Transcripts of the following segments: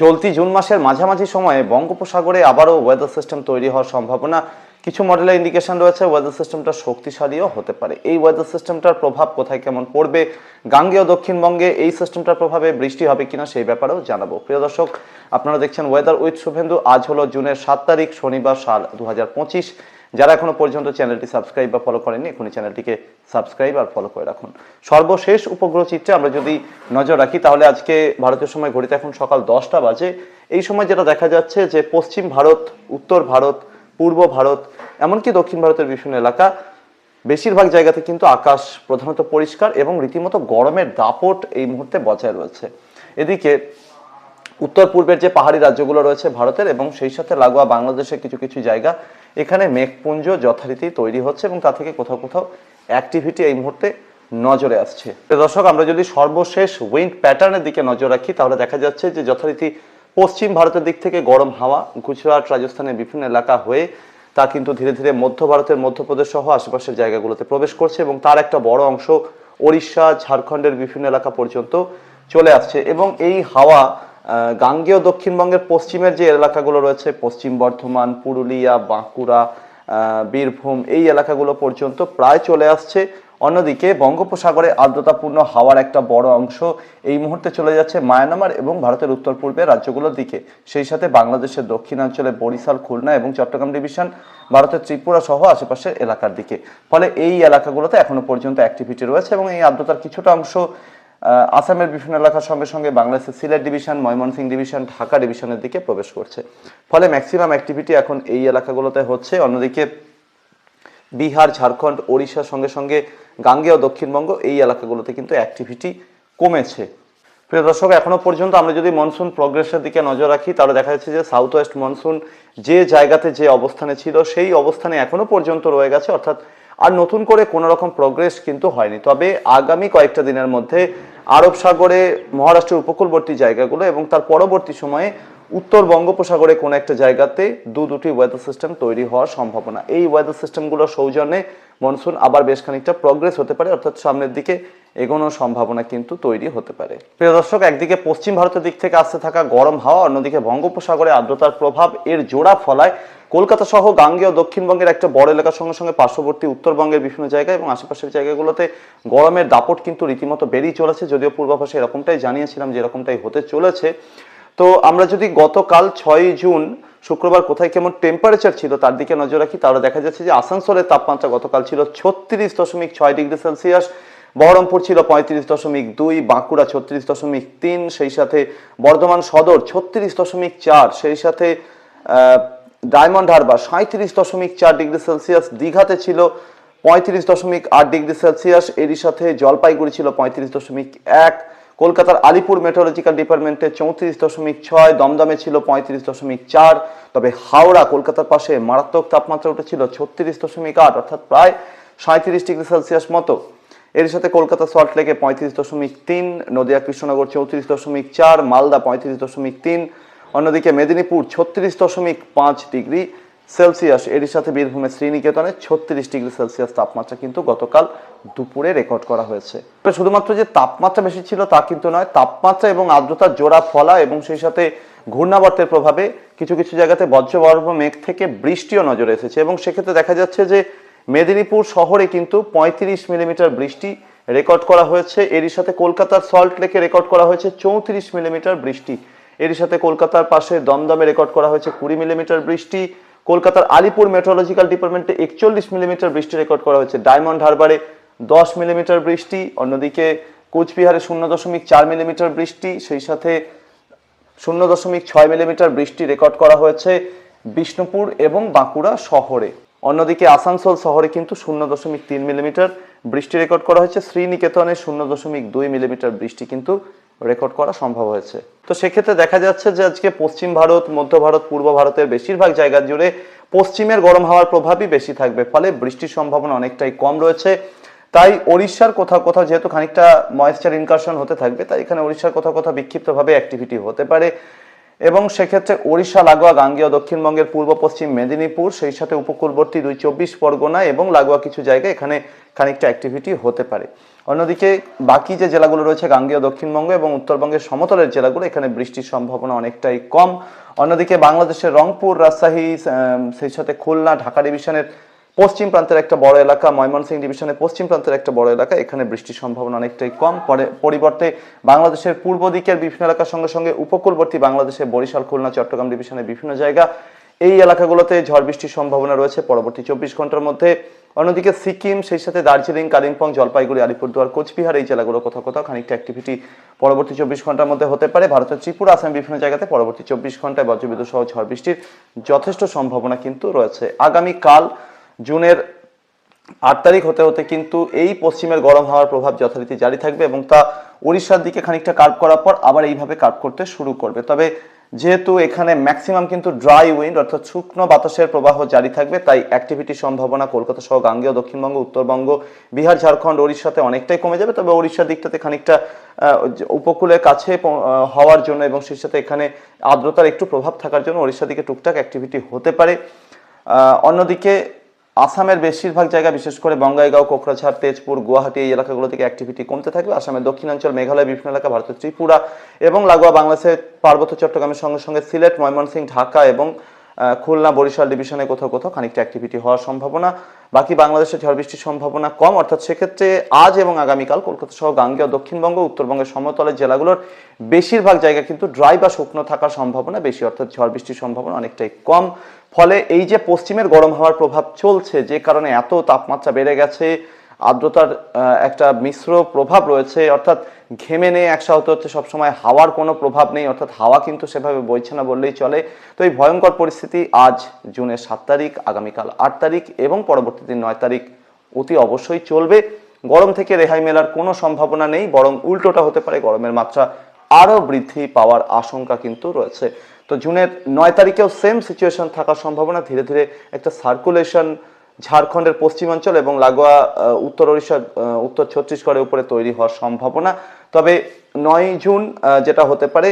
চলতি জুন মাসের মাঝামাঝি সময়ে বঙ্গোপসাগরে আবারও ওয়েদার সিস্টেম তৈরি হওয়ার সম্ভাবনা। কিছু মডেলের ইন্ডিকেশন রয়েছে ওয়েদার সিস্টেমটা শক্তিশালীও হতে পারে। এই ওয়েদার সিস্টেমটার প্রভাব কোথায় কেমন পড়বে? গাঙ্গেয় দক্ষিণবঙ্গে এই সিস্টেমটার প্রভাবে বৃষ্টি হবে কিনা সেই ব্যাপারেও জানাব। প্রিয় দর্শক, আপনারা দেখছেন ওয়েদার উইথ শুভেন্দু। আজ হলো জুনের সাত তারিখ, শনিবার সাল দু হাজার পঁচিশ। যারা এখনও পর্যন্ত চ্যানেলটি সাবস্ক্রাইব বা ফলো করেননি, এখনই চ্যানেলটিকে সাবস্ক্রাইব আর ফলো করে রাখুন। সর্বশেষ উপগ্রহ চিত্রে আমরা যদি নজর রাখি, তাহলে আজকে ভারতের সময় ঘড়িতে এখন সকাল দশটা বাজে। এই সময় যেটা দেখা যাচ্ছে যে পশ্চিম ভারত, উত্তর ভারত, পূর্ব ভারত, এমনকি দক্ষিণ ভারতের বিভিন্ন এলাকা, বেশিরভাগ জায়গাতে কিন্তু আকাশ প্রধানত পরিষ্কার এবং রীতিমতো গরমের দাপট এই মুহূর্তে বজায় রয়েছে। এদিকে উত্তর পূর্বের যে পাহাড়ি রাজ্যগুলো রয়েছে ভারতের এবং সেই সাথে লাগোয়া বাংলাদেশের কিছু কিছু জায়গা এখানে মেঘপুঞ্জ যথারীতি তৈরি হচ্ছে এবং তা থেকে কোথাও কোথাও অ্যাক্টিভিটি এই মুহূর্তে নজরে আসছে। দর্শক, আমরা যদি সর্বশেষ উইন্ড প্যাটার্নের দিকে নজর রাখি, তাহলে দেখা যাচ্ছে যে যথারীতি পশ্চিম ভারতের দিক থেকে গরম হাওয়া, গুজরাট, রাজস্থানের বিভিন্ন এলাকা হয়ে তা কিন্তু ধীরে ধীরে মধ্য ভারতের মধ্যপ্রদেশ সহ আশেপাশের জায়গাগুলোতে প্রবেশ করছে এবং তার একটা বড় অংশ ওড়িশা, ঝাড়খণ্ডের বিভিন্ন এলাকা পর্যন্ত চলে আসছে এবং এই হাওয়া গাঙ্গেয় দক্ষিণবঙ্গের পশ্চিমের যে এলাকাগুলো রয়েছে, পশ্চিম বর্ধমান, পুরুলিয়া, বাঁকুড়া বীরভূম, এই এলাকাগুলো পর্যন্ত প্রায় চলে আসছে। অন্যদিকে বঙ্গোপসাগরে আর্দ্রতাপূর্ণ হাওয়ার একটা বড় অংশ এই মুহূর্তে চলে যাচ্ছে মায়ানমার এবং ভারতের উত্তর পূর্বে রাজ্যগুলোর দিকে। সেই সাথে বাংলাদেশের দক্ষিণাঞ্চলে বরিশাল, খুলনা এবং চট্টগ্রাম ডিভিশন ভারতের ত্রিপুরা সহ আশেপাশের এলাকার দিকে। ফলে এই এলাকাগুলোতে এখনও পর্যন্ত অ্যাক্টিভিটি রয়েছে এবং এই আর্দ্রতার কিছুটা অংশ আসামের বিভিন্ন এলাকার সঙ্গে সঙ্গে বাংলাদেশের সিলেট ডিভিশন, ময়মনসিংহ ডিভিশন, ঢাকা ডিভিশনের দিকে প্রবেশ করছে। ফলে ম্যাক্সিমাম অ্যাক্টিভিটি এখন এই এলাকাগুলোতে হচ্ছে। অন্যদিকে বিহার, ঝাড়খণ্ড, ওড়িশার সঙ্গে সঙ্গে গাঙ্গেয় দক্ষিণবঙ্গ এই এলাকাগুলোতে কিন্তু অ্যাক্টিভিটি কমেছে। প্রিয় দর্শক, এখনও পর্যন্ত আমরা যদি মনসুন প্রগ্রেসের দিকে নজর রাখি, তাহলে দেখা যাচ্ছে যে সাউথ ওয়েস্ট মনসুন যে জায়গাতে যে অবস্থানে ছিল, সেই অবস্থানে এখনও পর্যন্ত রয়ে গেছে। অর্থাৎ আর নতুন করে কোনো রকম প্রোগ্রেস কিন্তু হয়নি। তবে আগামী কয়েকটা দিনের মধ্যে আরব সাগরে মহারাষ্ট্রের উপকূলবর্তী জায়গাগুলো এবং তার পরবর্তী সময়ে উত্তর বঙ্গোপসাগরে কোনো একটা জায়গাতে দু দুটি ওয়েদার সিস্টেম তৈরি হওয়ার সম্ভাবনা। এই ওয়েদার সিস্টেমগুলোর সৌজন্যে মনসুন আবার বেশ খানিকটা প্রগ্রেস হতে পারে, অর্থাৎ সামনের দিকে এগোনোর সম্ভাবনা কিন্তু তৈরি হতে পারে। প্রিয় দর্শক, একদিকে পশ্চিম ভারতের দিক থেকে আসতে থাকা গরম হাওয়া, অন্যদিকে বঙ্গোপসাগরে আর্দ্রতার প্রভাব, এর জোড়া ফলায় কলকাতা সহ গাঙ্গেয় দক্ষিণবঙ্গের একটা বড় এলাকার সঙ্গে সঙ্গে পার্শ্ববর্তী উত্তরবঙ্গের বিভিন্ন জায়গায় এবং আশেপাশের জায়গাগুলোতে গরমের দাপট কিন্তু রীতিমতো বেরিয়ে চলেছে, যদিও পূর্বাভাসে এরকমটাই জানিয়েছিলাম যে এরকমটাই হতে চলেছে। তো আমরা যদি গতকাল ছয়ই জুন, শুক্রবার কোথায় কেমন টেম্পারেচার ছিল তার দিকে নজর রাখি, তাহলে দেখা যাচ্ছে যে আসানসোলের তাপমাত্রা গতকাল ছিল ছত্রিশ দশমিক ছয় ডিগ্রি সেলসিয়াস, বহরমপুর ছিল পঁয়ত্রিশ দশমিক দুই, বাঁকুড়া ছত্রিশ দশমিক তিন, সেই সাথে বর্ধমান সদর ছত্রিশ দশমিক চার, সেই সাথে ডায়মন্ড হারবার সাঁত্রিশ দশমিক চার ডিগ্রি সেলসিয়াস, দীঘাতে ছিল পঁয়ত্রিশ দশমিক আট ডিগ্রি সেলসিয়াস, এরই সাথে জলপাইগুড়ি ছিল পঁয়ত্রিশ দশমিক এক কলকাতার আলিপুর মেট্রোলজিক্যাল ডিপার্টমেন্টে চৌত্রিশ দশমিক ছয়, দমদমে ছিল পঁয়ত্রিশ দশমিক চার, তবে হাওড়া কলকাতার পাশে মারাত্মক তাপমাত্রা উঠেছিল ছত্রিশ দশমিক আট, অর্থাৎ প্রায় সাঁত্রিশ ডিগ্রি সেলসিয়াস মতো। এর সাথে কলকাতা সল্ট লেকে পঁয়ত্রিশ দশমিক তিন, নদিয়া কৃষ্ণনগর চৌত্রিশ দশমিক চার, মালদা পঁয়ত্রিশ দশমিক তিন, অন্যদিকে মেদিনীপুর ছত্রিশ দশমিক পাঁচ ডিগ্রি সেলসিয়াস, এরই সাথে বীরভূমের শ্রীনিকেতনে ছত্রিশ ডিগ্রি সেলসিয়াস তাপমাত্রা কিন্তু গতকাল দুপুরে রেকর্ড করা হয়েছে। শুধুমাত্র যে তাপমাত্রা বেশি ছিল তা কিন্তু নয়, তাপমাত্রা এবং আর্দ্রতার জোড়া ফলা এবং সেই সাথে ঘূর্ণাবর্তের প্রভাবে কিছু কিছু জায়গাতে বজ্রবর্ভ মেঘ থেকে বৃষ্টিও নজরে এসেছে এবং সেক্ষেত্রে দেখা যাচ্ছে যে মেদিনীপুর শহরে কিন্তু পঁয়ত্রিশ মিলিমিটার বৃষ্টি রেকর্ড করা হয়েছে। এরই সাথে কলকাতার সল্ট লেকে রেকর্ড করা হয়েছে চৌত্রিশ মিলিমিটার বৃষ্টি। এরই সাথে কলকাতার পাশে দমদমে রেকর্ড করা হয়েছে কুড়ি মিলিমিটার বৃষ্টি। কলকাতার আলিপুর মেট্রোলজিক্যাল ডিপার্টমেন্টে একচল্লিশ মিলিমিটার বৃষ্টি রেকর্ড করা হয়েছে। ডায়মন্ড হারবারে দশ মিলিমিটার বৃষ্টি, অন্যদিকে কোচবিহারে শূন্য দশমিক চার মিলিমিটার বৃষ্টি, সেই সাথে শূন্য দশমিক ছয় মিলিমিটার বৃষ্টি রেকর্ড করা হয়েছে বিষ্ণুপুর এবং বাঁকুড়া শহরে। অন্যদিকে আসানসোল শহরে কিন্তু শূন্য দশমিক তিন মিলিমিটার বৃষ্টি রেকর্ড করা হয়েছে। শ্রীনিকেতনে শূন্য দশমিক দুই মিলিমিটার বৃষ্টি কিন্তু রেকর্ড করা সম্ভব হয়েছে। তো সেক্ষেত্রে দেখা যাচ্ছে যে আজকে পশ্চিম ভারত, মধ্য ভারত, পূর্ব ভারতের বেশিরভাগ জায়গা জুড়ে পশ্চিমের গরম হাওয়ার প্রভাবই বেশি থাকবে, ফলে বৃষ্টির সম্ভাবনা অনেকটাই কম রয়েছে। তাই ওড়িশার কোথাও কোথাও যেহেতু খানিকটা ময়েশ্চার ইনকারশন হতে থাকবে, তাই এখানে ওড়িশার কোথাও কোথাও বিক্ষিপ্তভাবে অ্যাক্টিভিটি হতে পারে। এবং সেক্ষেত্রে ওড়িশা, লাগোয়া, গাঙ্গেয়, দক্ষিণবঙ্গের পূর্ব, পশ্চিম মেদিনীপুর, সেই সাথে উপকূলবর্তী দুই চব্বিশ পরগনা এবং লাগোয়া কিছু জায়গায় এখানে খানিকটা অ্যাক্টিভিটি হতে পারে। অন্যদিকে বাকি যে জেলাগুলো রয়েছে, গাঙ্গেয় দক্ষিণবঙ্গ এবং উত্তরবঙ্গের সমতলের জেলাগুলো, এখানে বৃষ্টির সম্ভাবনা অনেকটাই কম। অন্যদিকে বাংলাদেশের রংপুর, রাজশাহী সেই সাথে খুলনা, ঢাকা ডিভিশনের পশ্চিম প্রান্তের একটা বড় এলাকা, ময়মনসিংহ ডিভিশনের পশ্চিম প্রান্তের একটা বড় এলাকা, এখানে বৃষ্টির সম্ভাবনা অনেকটাই কম। পরে, পরিবর্তে বাংলাদেশের পূর্ব দিকের বিভিন্ন এলাকার সঙ্গে সঙ্গে উপকূলবর্তী বাংলাদেশের বরিশাল, খুলনা, চট্টগ্রাম ডিভিশনের বিভিন্ন জায়গা এই এলাকাগুলোতে ঝড় বৃষ্টির সম্ভাবনা রয়েছে। পরবর্তী চব্বিশ ঘণ্টার মধ্যে অন্যদিকে সিকিম, সেই সাথে দার্জিলিং, কালিম্পং, জলপাইগুড়ি, আলিপুরদুয়ার, কোচবিহার এই জেলাগুলো কোথাও কোথাও খানিকটা অ্যাক্টিভিটি পরবর্তী চব্বিশ ঘণ্টার মধ্যে হতে পারে। ভারতের ত্রিপুরা, আসাম বিভিন্ন জায়গাতে পরবর্তী চব্বিশ ঘন্টায় বজ্রবিদ্যুৎ সহ ঝড় বৃষ্টির যথেষ্ট সম্ভাবনা কিন্তু রয়েছে। আগামীকাল জুনের আট তারিখ হতে হতে কিন্তু এই পশ্চিমের গরম হাওয়ার প্রভাব যথারীতি জারি থাকবে এবং তা উড়িষ্যার দিকে খানিকটা কার্ভ করার পর আবার এইভাবে কার্ভ করতে শুরু করবে। তবে যেহেতু এখানে ম্যাক্সিমাম কিন্তু ড্রাই উইন্ড অর্থাৎ শুকনো বাতাসের প্রবাহ জারি থাকবে, তাই অ্যাক্টিভিটির সম্ভাবনা কলকাতা সহ গাঙ্গেয়, দক্ষিণবঙ্গ, উত্তরবঙ্গ, বিহার, ঝাড়খণ্ড, ওড়িশাতে অনেকটাই কমে যাবে। তবে ওড়িশার দিকটাতে খানিকটা উপকূলের কাছে হওয়ার জন্য এবং সেই সাথে এখানে আর্দ্রতার একটু প্রভাব থাকার জন্য ওড়িশার দিকে টুকটাক অ্যাক্টিভিটি হতে পারে। অন্যদিকে আসামের বেশিরভাগ জায়গা, বিশেষ করে বঙ্গাইগাঁও, কোকরাঝাড়, তেজপুর, গুয়াহাটি এই এলাকাগুলো থেকে অ্যাক্টিভিটি কমতে থাকবে। আসামের দক্ষিণাঞ্চল, মেঘালয়, বিভিন্ন এলাকা, ভারতের ত্রিপুরা এবং লাগোয়া বাংলাদেশের পার্বত্য চট্টগ্রামের সঙ্গে সঙ্গে সিলেট, ময়মনসিংহ, ঢাকা এবং খুলনা বরিশাল ডিভিশনে কোথাও কোথাও খানিকটা অ্যাক্টিভিটি হওয়ার সম্ভাবনা। বাকি বাংলাদেশে ঝড় বৃষ্টির সম্ভাবনা কম, অর্থাৎ সেক্ষেত্রে আজ এবং আগামীকাল কলকাতা সহ গাঙ্গেয়, দক্ষিণবঙ্গ, উত্তরবঙ্গের সমতলের জেলাগুলোর বেশিরভাগ জায়গা কিন্তু ড্রাই বা শুকনো থাকার সম্ভাবনা বেশি, অর্থাৎ ঝড় বৃষ্টির সম্ভাবনা অনেকটাই কম। ফলে এই যে পশ্চিমের গরম হওয়ার প্রভাব চলছে, যে কারণে এত তাপমাত্রা বেড়ে গেছে আর্দ্রতার একটা মিশ্র প্রভাব রয়েছে, অর্থাৎ ঘেমে নেই একসা হতে হচ্ছে সবসময় হাওয়ার কোনো প্রভাব নেই, অর্থাৎ হাওয়া কিন্তু সেভাবে বইছে না বললেই চলে। তো এই ভয়ঙ্কর পরিস্থিতি আজ জুনের সাত তারিখ, আগামীকাল আট তারিখ এবং পরবর্তী দিন নয় তারিখ অতি অবশ্যই চলবে। গরম থেকে রেহাই মেলার কোনো সম্ভাবনা নেই, বরং উল্টোটা হতে পারে গরমের মাত্রা আরও বৃদ্ধি পাওয়ার আশঙ্কা কিন্তু রয়েছে। তো জুনের নয় তারিখেও সেম সিচুয়েশন থাকার সম্ভাবনা, ধীরে ধীরে একটা সার্কুলেশন ঝাড়খণ্ডের পশ্চিমাঞ্চল এবং লাগোয়া উত্তর ওড়িশা উত্তর ছত্তিশগড়ের উপরে তৈরি হওয়ার সম্ভাবনা। তবে নয় জুন যেটা হতে পারে,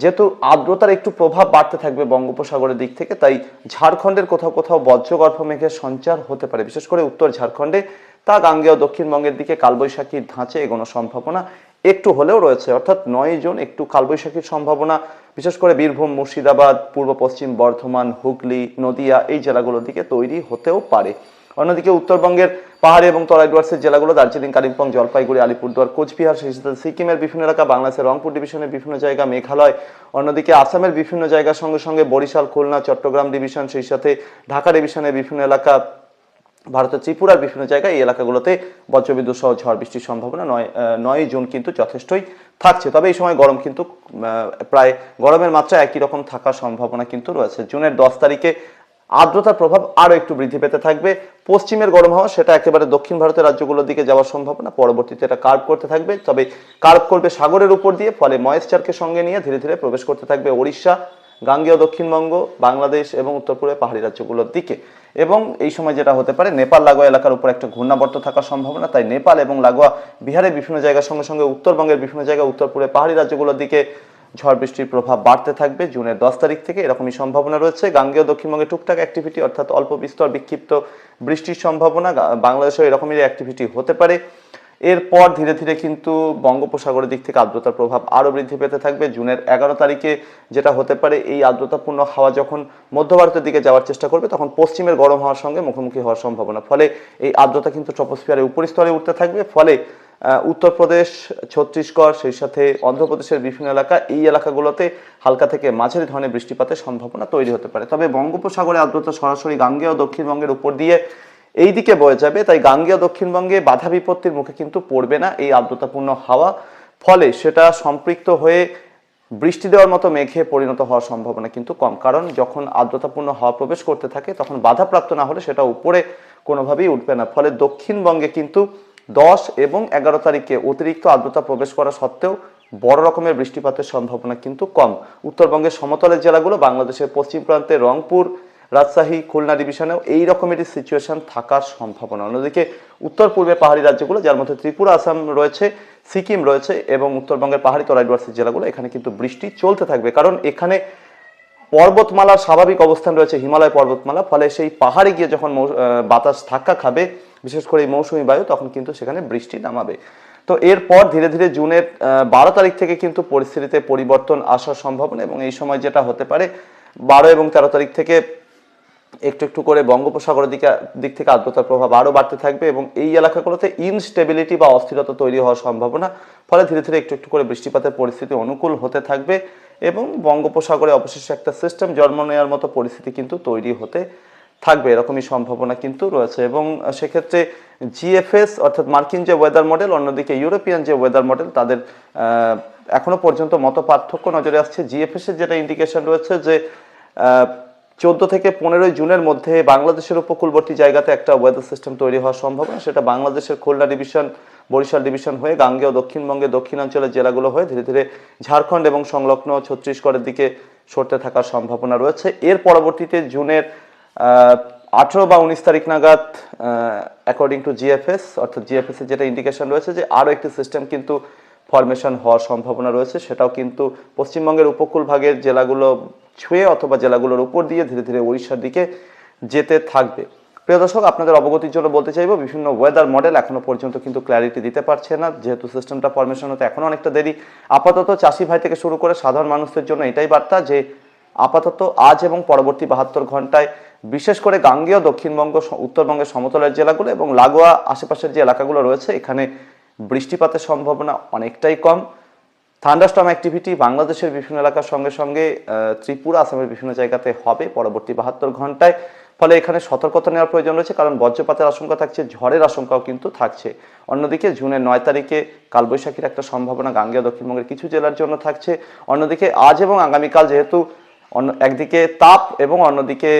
যেহেতু আর্দ্রতার একটু প্রভাব বাড়তে থাকবে বঙ্গোপসাগরের দিক থেকে, তাই ঝাড়খণ্ডের কোথাও কোথাও বজ্রগর্ভ মেঘের সঞ্চার হতে পারে। বিশেষ করে উত্তর ঝাড়খণ্ডে, তা গাঙ্গেয় দক্ষিণবঙ্গের দিকে কালবৈশাখীর ধাঁচে এগোনো সম্ভাবনা। একটু হলেও রয়েছে, অর্থাৎ নয় জুন একটু কালবৈশাখীর সম্ভাবনা, বিশেষ করে বীরভূম, মুর্শিদাবাদ, পূর্ব পশ্চিম, বর্ধমান, হুগলি, নদিয়া, এই জেলাগুলোর দিকে তৈরি হতেও পারে। অন্যদিকে উত্তরবঙ্গের পাহাড়ি এবং তরাই ডুয়ার্সের জেলাগুলো, দার্জিলিং, কালিম্পং, জলপাইগুড়ি, আলিপুরদুয়ার, কোচবিহার সেই সাথে সিকিমের বিভিন্ন এলাকা, বাংলাদেশের রংপুর ডিভিশনের বিভিন্ন জায়গা, মেঘালয়, অন্যদিকে আসামের বিভিন্ন জায়গার সঙ্গে সঙ্গে বরিশাল, খুলনা, চট্টগ্রাম ডিভিশন, সেই সাথে ঢাকা ডিভিশনের বিভিন্ন এলাকা ভারতের ত্রিপুরার বিভিন্ন জায়গায় এই এলাকাগুলোতে বজ্রবিদ্যুৎ সহ ঝড় বৃষ্টির সম্ভাবনা নয় নয় জুন কিন্তু যথেষ্টই থাকছে। তবে এই সময় গরম কিন্তু প্রায় গরমের মাত্রা একই রকম থাকার সম্ভাবনা কিন্তু রয়েছে। জুনের দশ তারিখে আর্দ্রতার প্রভাব আরও একটু বৃদ্ধি পেতে থাকবে। পশ্চিমের গরম হাওয়া, সেটা একেবারে দক্ষিণ ভারতের রাজ্যগুলোর দিকে যাওয়ার সম্ভাবনা, পরবর্তীতে এটা কার্ভ করতে থাকবে। তবে কার্ভ করবে সাগরের উপর দিয়ে, ফলে ময়েশ্চারকে সঙ্গে নিয়ে ধীরে ধীরে প্রবেশ করতে থাকবে ওড়িশা, গাঙ্গেয় দক্ষিণবঙ্গ, বাংলাদেশ এবং উত্তর পূর্বে পাহাড়ি রাজ্যগুলোর দিকে। এবং এই সময় যেটা হতে পারে, নেপাল লাগোয়া এলাকার উপর একটা ঘূর্ণাবর্ত থাকার সম্ভাবনা। তাই নেপাল এবং লাগোয়া বিহারের বিভিন্ন জায়গার সঙ্গে সঙ্গে উত্তরবঙ্গের বিভিন্ন জায়গায় উত্তর পূর্বে পাহাড়ি রাজ্যগুলোর দিকে ঝড় বৃষ্টির প্রভাব বাড়তে থাকবে। জুনের দশ তারিখ থেকে এরকমই সম্ভাবনা রয়েছে। গাঙ্গেয় দক্ষিণবঙ্গে টুকটাক অ্যাক্টিভিটি অর্থাৎ অল্প বিস্তর বিক্ষিপ্ত বৃষ্টির সম্ভাবনা। বাংলাদেশেও এরকমই অ্যাক্টিভিটি হতে পারে। এরপর ধীরে ধীরে কিন্তু বঙ্গোপসাগরের দিক থেকে আর্দ্রতার প্রভাব আরও বৃদ্ধি পেতে থাকবে। জুনের এগারো তারিখে যেটা হতে পারে, এই আর্দ্রতাপূর্ণ হাওয়া যখন মধ্য ভারতের দিকে যাওয়ার চেষ্টা করবে, তখন পশ্চিমের গরম হওয়ার সঙ্গে মুখোমুখি হওয়ার সম্ভাবনা। ফলে এই আর্দ্রতা কিন্তু ট্রপোস্ফিয়ারের উপরিস্তরে উঠতে থাকবে। ফলে উত্তরপ্রদেশ, ছত্তিশগড়, সেই সাথে অন্ধ্রপ্রদেশের বিভিন্ন এলাকা, এই এলাকাগুলোতে হালকা থেকে মাঝারি ধরনের বৃষ্টিপাতের সম্ভাবনা তৈরি হতে পারে। তবে বঙ্গোপসাগরে আর্দ্রতা সরাসরি গাঙ্গেয় দক্ষিণবঙ্গের উপর দিয়ে এই দিকে বয়ে যাবে, তাই গাঙ্গেয় দক্ষিণবঙ্গে বাধা বিপত্তির মুখে কিন্তু পড়বে না এই আর্দ্রতাপূর্ণ হাওয়া। ফলে সেটা সম্পৃক্ত হয়ে বৃষ্টি দেওয়ার মতো মেঘে পরিণত হওয়ার সম্ভাবনা কিন্তু কম। কারণ যখন আর্দ্রতাপূর্ণ হাওয়া প্রবেশ করতে থাকে, তখন বাধাপ্রাপ্ত না হলে সেটা উপরে কোনোভাবেই উঠবে না। ফলে দক্ষিণবঙ্গে কিন্তু দশ এবং এগারো তারিখে অতিরিক্ত আর্দ্রতা প্রবেশ করা সত্ত্বেও বড় রকমের বৃষ্টিপাতের সম্ভাবনা কিন্তু কম। উত্তরবঙ্গের সমতলের জেলাগুলো, বাংলাদেশের পশ্চিম প্রান্তে রংপুর রাজশাহী, খুলনা ডিভিশনেও এই রকমেরই সিচুয়েশন থাকার সম্ভাবনা। অন্যদিকে উত্তর পূর্বে পাহাড়ি রাজ্যগুলো, যার মধ্যে ত্রিপুরা, আসাম রয়েছে, সিকিম রয়েছে এবং উত্তরবঙ্গের পাহাড়ি তরাইডওয়ার্সি জেলাগুলো, এখানে কিন্তু বৃষ্টি চলতে থাকবে। কারণ এখানে পর্বতমালার স্বাভাবিক অবস্থান রয়েছে হিমালয় পর্বতমালা, ফলে সেই পাহাড়ে গিয়ে যখন বাতাস ধাক্কা খাবে, বিশেষ করে এই মৌসুমী বায়ু, তখন কিন্তু সেখানে বৃষ্টি নামাবে। তো এরপর ধীরে ধীরে জুনের বারো তারিখ থেকে কিন্তু পরিস্থিতিতে পরিবর্তন আসার সম্ভাবনা এবং এই সময় যেটা হতে পারে, বারো এবং তেরো তারিখ থেকে একটু একটু করে বঙ্গোপসাগরের দিকে, দিক থেকে আর্দ্রতার প্রভাব আরও বাড়তে থাকবে এবং এই এলাকাগুলোতে ইনস্টেবিলিটি বা অস্থিরতা তৈরি হওয়ার সম্ভাবনা, ফলে ধীরে ধীরে একটু একটু করে বৃষ্টিপাতের পরিস্থিতি অনুকূল হতে থাকবে এবং বঙ্গোপসাগরে অবশেষে একটা সিস্টেম জন্ম নেওয়ার মতো পরিস্থিতি কিন্তু তৈরি হতে থাকবে, এরকমই সম্ভাবনা কিন্তু রয়েছে এবং সেক্ষেত্রে জিএফএস অর্থাৎ মার্কিন যে ওয়েদার মডেল অন্যদিকে ইউরোপিয়ান যে ওয়েদার মডেল তাদের এখনও পর্যন্ত মত পার্থক্য নজরে আসছে। জিএফএস এর যেটা ইন্ডিকেশন রয়েছে যে চোদ্দ থেকে পনেরোই জুনের মধ্যে বাংলাদেশের উপকূলবর্তী জায়গাতে একটা ওয়েদার সিস্টেম তৈরি হওয়ার সম্ভাবনা সেটা বাংলাদেশের খুলনা ডিভিশন বরিশাল ডিভিশন হয়ে গাঙ্গেয় দক্ষিণবঙ্গে দক্ষিণাঞ্চলের জেলাগুলো হয়ে ধীরে ধীরে ঝাড়খণ্ড এবং সংলগ্ন ছত্তিশগড়ের দিকে সরতে থাকার সম্ভাবনা রয়েছে। এর পরবর্তীতে জুনের আঠেরো বা উনিশ তারিখ নাগাদ অ্যাকর্ডিং টু জিএফএস অর্থাৎ জিএফএস এর যেটা ইন্ডিকেশন রয়েছে যে আরও একটি সিস্টেম কিন্তু ফরমেশন হওয়ার সম্ভাবনা রয়েছে, সেটাও কিন্তু পশ্চিমবঙ্গের উপকূল ভাগের জেলাগুলো ছুঁয়ে অথবা জেলাগুলোর উপর দিয়ে ধীরে ধীরে উড়িষ্যার দিকে যেতে থাকবে। প্রিয় দর্শক, আপনাদের অবগতির জন্য বলতে চাইব, বিভিন্ন ওয়েদার মডেল এখনও পর্যন্ত কিন্তু ক্ল্যারিটি দিতে পারছে না। যেহেতু সিস্টেমটা ফরমেশন হতে এখনও অনেকটা দেরি, আপাতত চাষি ভাই থেকে শুরু করে সাধারণ মানুষদের জন্য এটাই বার্তা যে, আপাতত আজ এবং পরবর্তী বাহাত্তর ঘন্টায় বিশেষ করে গাঙ্গেয় দক্ষিণবঙ্গ, উত্তরবঙ্গের সমতলের জেলাগুলো এবং লাগোয়া আশেপাশের যে এলাকাগুলো রয়েছে, এখানে বৃষ্টিপাতের সম্ভাবনা অনেকটাই কম। থান্ডারস্টর্ম অ্যাক্টিভিটি বাংলাদেশের বিভিন্ন এলাকার সঙ্গে সঙ্গে ত্রিপুরা, আসামের বিভিন্ন জায়গাতে হবে পরবর্তী বাহাত্তর ঘন্টায়। ফলে এখানে সতর্কতা নেওয়ার প্রয়োজন রয়েছে, কারণ বজ্রপাতের আশঙ্কা থাকছে, ঝড়ের আশঙ্কাও কিন্তু থাকছে। অন্যদিকে জুনের নয় তারিখে কালবৈশাখীর একটা সম্ভাবনা গাঙ্গেয় দক্ষিণবঙ্গের কিছু জেলার জন্য থাকছে। অন্যদিকে আজ এবং আগামীকাল যেহেতু অন্য, একদিকে তাপ এবং অন্যদিকে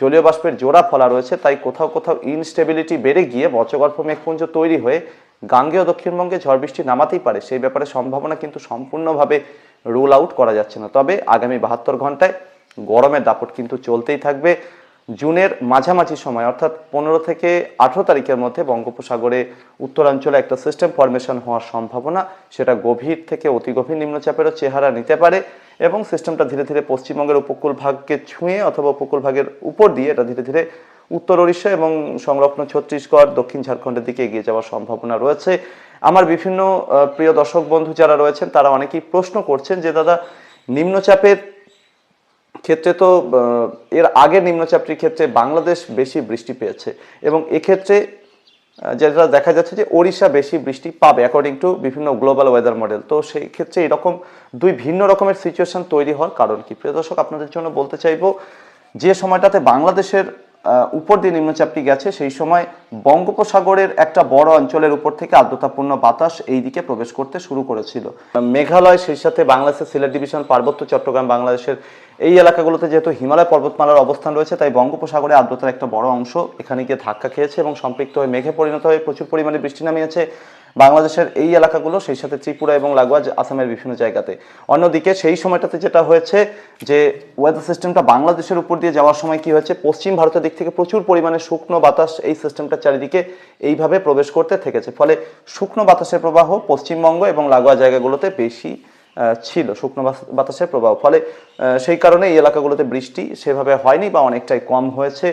জলীয় বাষ্পের জোড়া ফলা রয়েছে, তাই কোথাও কোথাও ইনস্টেবিলিটি বেড়ে গিয়ে বচগল্প মেঘপুঞ্জ তৈরি হয়ে গাঙ্গেয় দক্ষিণবঙ্গে ঝড় বৃষ্টি নামাতেই পারে, সেই ব্যাপারে সম্ভাবনা কিন্তু সম্পূর্ণভাবে রুল আউট করা যাচ্ছে না। তবে আগামী বাহাত্তর ঘন্টায় গরমের দাপট কিন্তু চলতেই থাকবে। জুনের মাঝামাঝি সময়, অর্থাৎ পনেরো থেকে আঠেরো তারিখের মধ্যে বঙ্গোপসাগরে উত্তরাঞ্চলে একটা সিস্টেম ফরমেশন হওয়ার সম্ভাবনা, সেটা গভীর থেকে অতি গভীর নিম্নচাপেরও চেহারা নিতে পারে। এবং সিস্টেমটা ধীরে ধীরে পশ্চিমবঙ্গের উপকূল ভাগকে ছুঁয়ে অথবা উপকূল ভাগের উপর দিয়ে এটা ধীরে ধীরে উত্তর ওড়িশা এবং সংলগ্ন ছত্তিশগড়, দক্ষিণ ঝাড়খণ্ডের দিকে এগিয়ে যাওয়ার সম্ভাবনা রয়েছে। আমার বিভিন্ন প্রিয় দর্শক বন্ধু যারা রয়েছেন, তারা অনেকেই প্রশ্ন করছেন যে, দাদা, নিম্নচাপের ক্ষেত্রে তো এর আগে নিম্নচাপটির ক্ষেত্রে বাংলাদেশ বেশি বৃষ্টি পেয়েছে এবং এক্ষেত্রে যেটা দেখা যাচ্ছে যে ওড়িশা বেশি বৃষ্টি পাবে অ্যাকর্ডিং টু বিভিন্ন গ্লোবাল ওয়েদার মডেল তো সেই ক্ষেত্রে এরকম দুই ভিন্ন রকমের সিচুয়েশন তৈরি হওয়ার কারণ কি? প্রিয় দর্শক, আপনাদের জন্য বলতে চাইব, যে সময়টাতে বাংলাদেশের উপর দিয়ে নিম্নচাপটি গেছে, সেই সময় বঙ্গোপসাগরের একটা বড় অঞ্চলের উপর থেকে আর্দ্রতাপূর্ণ বাতাস এই দিকে প্রবেশ করতে শুরু করেছিল। মেঘালয়, সেই সাথে বাংলাদেশের সিলেট ডিভিশন, পার্বত্য চট্টগ্রাম, বাংলাদেশের এই এলাকাগুলোতে যেহেতু হিমালয় পর্বতমালার অবস্থান রয়েছে, তাই বঙ্গোপসাগরে আর্দ্রতার একটা বড় অংশ এখানে গিয়ে ধাক্কা খেয়েছে এবং সম্পৃক্ত হয়ে মেঘে পরিণত হয়ে প্রচুর পরিমাণে বৃষ্টি নামিয়েছে বাংলাদেশের এই এলাকাগুলো, সেই সাথে ত্রিপুরা এবং লাগোয়া, আসামের বিভিন্ন জায়গাতে। অন্যদিকে সেই সময়টাতে যেটা হয়েছে যে ওয়েদার সিস্টেমটা বাংলাদেশের উপর দিয়ে যাওয়ার সময় কি হয়েছে, পশ্চিম ভারতের দিক থেকে প্রচুর পরিমাণে শুকনো বাতাস এই সিস্টেমটা চারিদিকে এইভাবে প্রবেশ করতে থেকেছে। ফলে শুকনো বাতাসের প্রবাহ পশ্চিমবঙ্গ এবং লাগোয়া জায়গাগুলোতে বেশি ছিল শুকনো বাতাসের প্রবাহ। ফলে সেই কারণে এই এলাকাগুলোতে বৃষ্টি সেভাবে হয়নি বা অনেকটাই কম হয়েছে।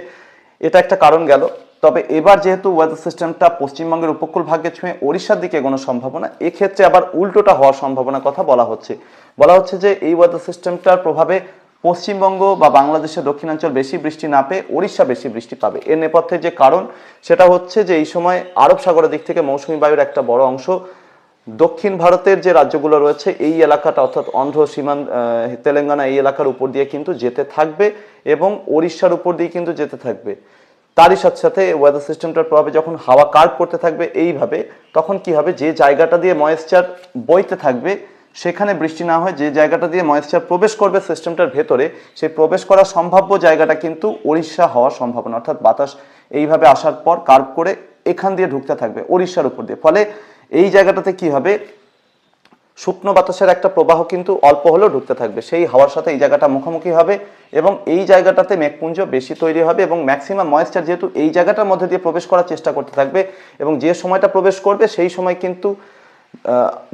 এটা একটা কারণ গেল। তবে এবার যেহেতু ওয়েদার সিস্টেমটা পশ্চিমবঙ্গের উপকূল ভাগ্যে ছুঁয়ে ওড়িশার দিকে কোনো সম্ভাবনা, এক্ষেত্রে আবার উল্টোটা হওয়ার সম্ভাবনার কথা বলা হচ্ছে। বলা হচ্ছে যে এই ওয়েদার সিস্টেমটার প্রভাবে পশ্চিমবঙ্গ বা বাংলাদেশের দক্ষিণাঞ্চল বেশি বৃষ্টি না পেয়ে ওড়িশা বেশি বৃষ্টি পাবে। এর নেপথ্যে যে কারণ, সেটা হচ্ছে যে এই সময় আরব সাগরের দিক থেকে মৌসুমী বায়ুর একটা বড় অংশ দক্ষিণ ভারতের যে রাজ্যগুলো রয়েছে, এই এলাকাটা অর্থাৎ অন্ধ্র সীমান তেলেঙ্গানা এই এলাকার উপর দিয়ে কিন্তু যেতে থাকবে এবং ওড়িশার উপর দিয়ে কিন্তু যেতে থাকবে। তারই সাথে সাথে ওয়েদার সিস্টেমটার প্রভাবে যখন হাওয়া কার্ভ করতে থাকবে এইভাবে, তখন কি হবে? যে জায়গাটা দিয়ে ময়েশ্চার বইতে থাকবে, সেখানে বৃষ্টি না হয়, যে জায়গাটা দিয়ে ময়েশ্চার প্রবেশ করবে সিস্টেমটার ভেতরে, সেই প্রবেশ করা সম্ভাব্য জায়গাটা কিন্তু ওড়িশা হওয়ার সম্ভাবনা। অর্থাৎ বাতাস এইভাবে আসার পর কার্ভ করে এখান দিয়ে ঢুকতে থাকবে, ওড়িশার উপর দিয়ে। ফলে এই জায়গাটাতে কি হবে? শুকনো বাতাসের একটা প্রবাহ কিন্তু অল্প হলেও ঢুকতে থাকবে। সেই হাওয়ার সাথে এই জায়গাটা মুখোমুখি হবে এবং এই জায়গাটাতে মেঘপুঞ্জ বেশি তৈরি হবে এবং ম্যাক্সিমাম ময়েশ্চার যেহেতু এই জায়গাটার মধ্যে দিয়ে প্রবেশ করার চেষ্টা করতে থাকবে এবং যে সময়টা প্রবেশ করবে সেই সময় কিন্তু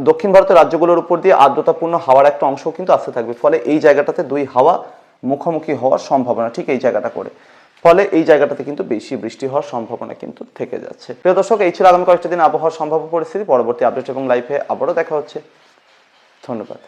দক্ষিণ ভারতের রাজ্যগুলোর উপর দিয়ে আর্দ্রতাপূর্ণ হাওয়ার একটা অংশ কিন্তু আসতে থাকবে। ফলে এই জায়গাটাতে দুই হাওয়া মুখোমুখি হওয়ার সম্ভাবনা ঠিক এই জায়গাটা করে। ফলে এই জায়গাটাতে কিন্তু বেশি বৃষ্টি হওয়ার সম্ভাবনা কিন্তু থেকে যাচ্ছে। প্রিয় দর্শক, এই ছিল আগামী কয়েকটা দিন আবহাওয়ার সম্ভাব্য পরিস্থিতি। পরবর্তী আপডেট এবং লাইফে আবারও দেখা হচ্ছে। ধন্যবাদ।